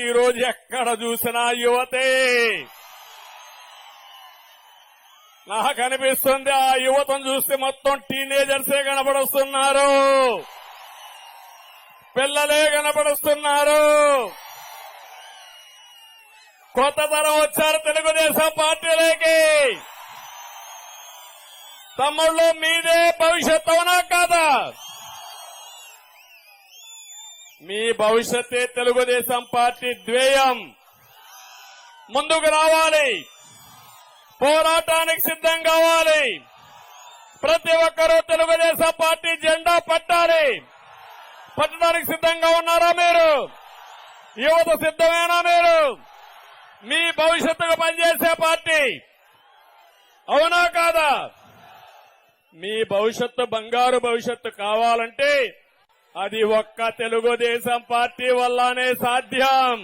ఈరోజు రోజు ఎక్కడ చూసినా యువతే. నాకు అనిపిస్తుంది ఆ యువతను చూస్తే మొత్తం టీనేజర్సే కనబడుస్తున్నారు పిల్లలే కనబడుస్తున్నారు కొత్త తరం వచ్చారు తెలుగుదేశం పార్టీలోకి. తమ్ముళ్ళు మీదే భవిష్యత్తు అవునా కాదా? మీ భవిష్యత్తే తెలుగుదేశం పార్టీ ద్వేయం. ముందుకు రావాలి. పోరాటానికి సిద్ధం కావాలి. ప్రతి ఒక్కరూ తెలుగుదేశం పార్టీ జెండా పట్టాలి. పట్టడానికి సిద్ధంగా ఉన్నారా మీరు? యువత సిద్ధమేనా మీరు? మీ భవిష్యత్తుకు పనిచేసే పార్టీ. అవునా కాదా? మీ భవిష్యత్తు బంగారు భవిష్యత్తు కావాలంటే అది ఒక్క తెలుగుదేశం పార్టీ వల్లనే సాధ్యం.